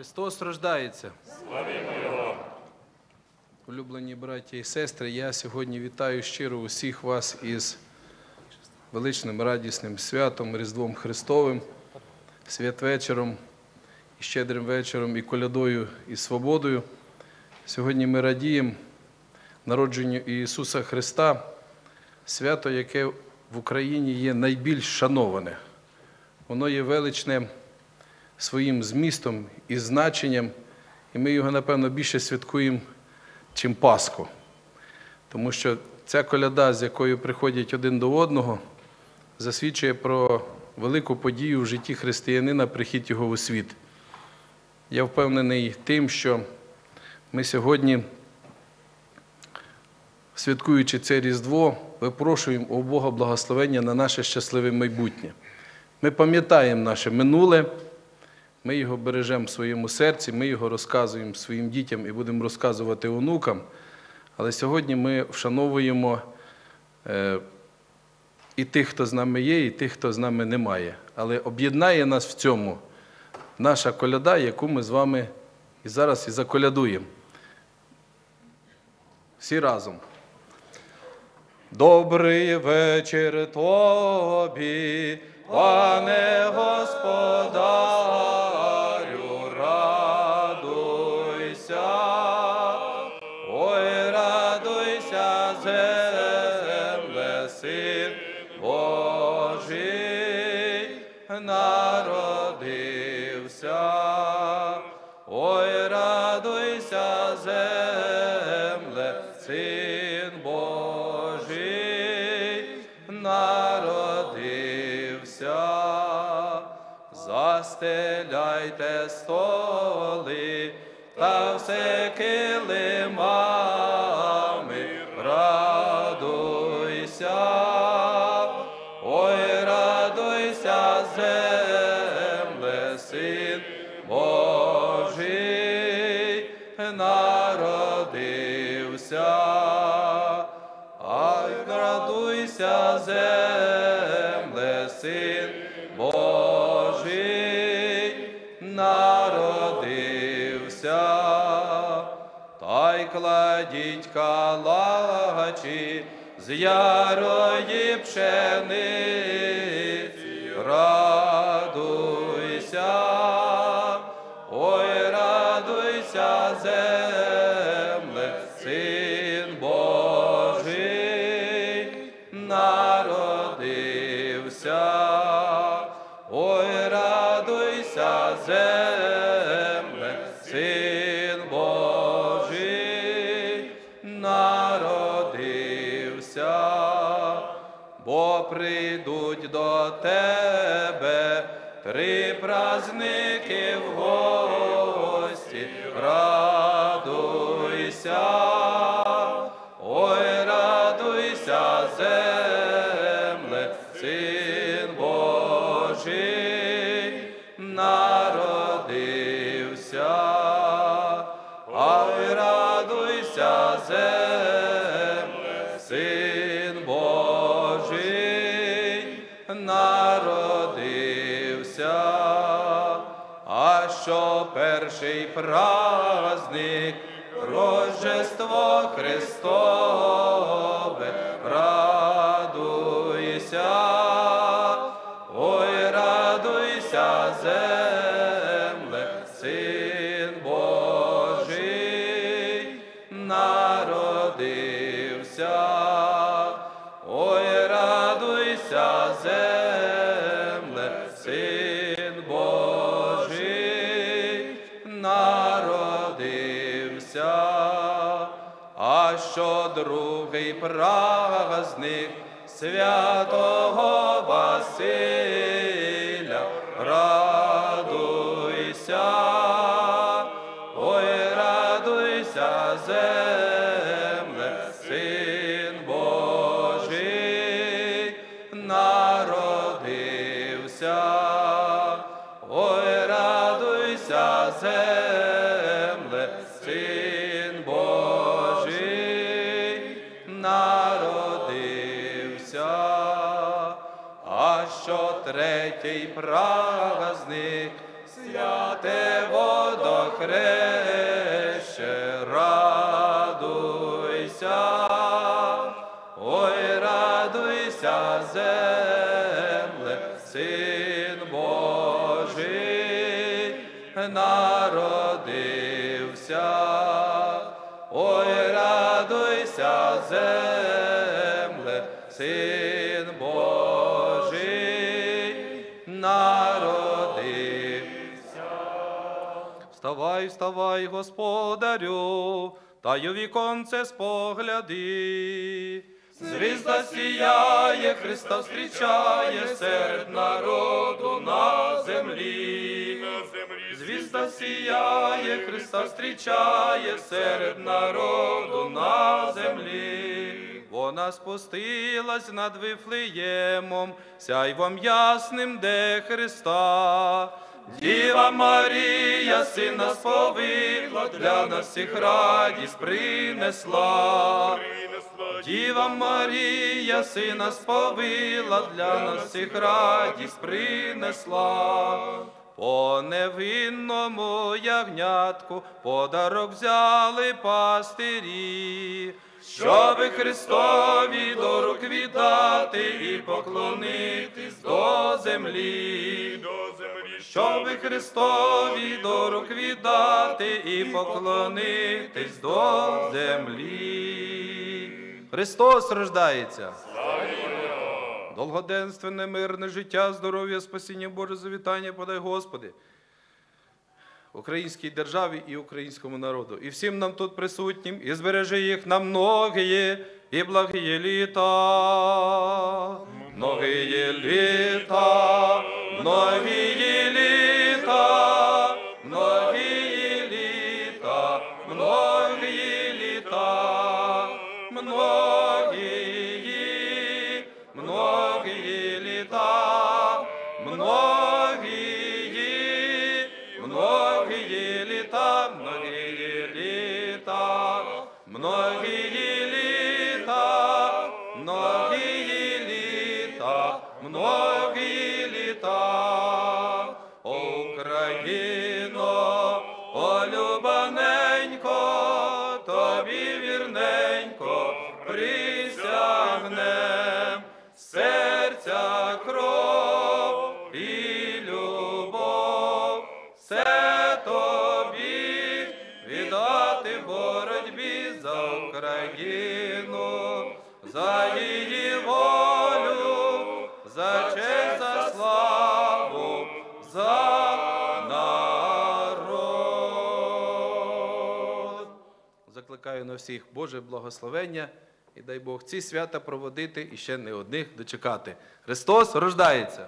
Христос рождається. Славімо Його! Улюблені браті і сестри, я сьогодні вітаю щиро усіх вас із величним радісним святом, Різдвом Христовим, святвечором, і щедрим вечором, і колядою, і свободою. Сьогодні ми радіємо народженню Ісуса Христа, свято, яке в Україні є найбільш шановане. Воно є величне своїм змістом і значенням, і ми його, напевно, більше святкуємо, чим Пасху. Тому що ця коляда, з якою приходять один до одного, засвідчує про велику подію в житті християнина, прихід його у світ. Я впевнений тим, що ми сьогодні, святкуючи це Різдво, випрошуємо у Бога благословення на наше щасливе майбутнє. Ми пам'ятаємо наше минуле, ми його бережемо в своєму серці, ми його розказуємо своїм дітям і будемо розказувати онукам. Але сьогодні ми вшановуємо е, і тих, хто з нами є, і тих, хто з нами немає. Але об'єднає нас в цьому наша коляда, яку ми з вами і зараз і заколядуємо. Всі разом. Добрий вечір тобі, пане Господарю, радуйся, ой, радуйся, земле, син Божий народився. Ой, радуйся, земле, син Божий народився. Застеляйте столи та все килимами, радуйся, ой, радуйся, земле, син Божий народився. Ай, радуйся, земле, син Божий кладіть калачі з ярої пшениці, радуйся, ой, радуйся, земле, син Божий народився. Ой, радуйся, земле, прийдуть до тебе три праздники в гості, радуйся, ой, радуйся, земле, син Божий народився, ай, радуйся, земле, перший праздник, Рождество Христове, другий праздник святого Василя, радуйся, ой, радуйся, земле, третій праздник, святе водохреще, радуйся, ой, радуйся, земле, син Божий, народився, ой, радуйся, земле, син. Вставай, вставай, господарю, та й у віконце спогляди. Звізда сіяє, Христа встрічає серед народу на землі. Звізда сіяє, Христа встрічає серед народу на землі. Вона спустилась над Вифлеємом, сяйвом ясним, де Христа. Діва Марія, сина сповила, для нас всіх радість принесла. Діва Марія, сина сповила, для нас всіх радість принесла. По невинному ягнятку подарок взяли пастирі, щоби Христові до рук віддати і поклонитись до землі. Щоби Христові до рук віддати і поклонитись до землі. Христос рождається. Долгоденственне, мирне життя, здоров'я, спасіння Боже завітання, подай Господи. Українській державі і українському народу, і всім нам тут присутнім, і збережи їх на многії і благі літа. Многії літа, многії літа, многії літа, многії літа, многії, многії літа, многії, літа. Україно, о, любаненько, тобі вірненько присягнем серця кров і любов, все тобі віддати боротьбі за Україну, за Закликаю на всіх Боже благословення і дай Бог ці свята проводити і ще не одних дочекати. Христос рождається!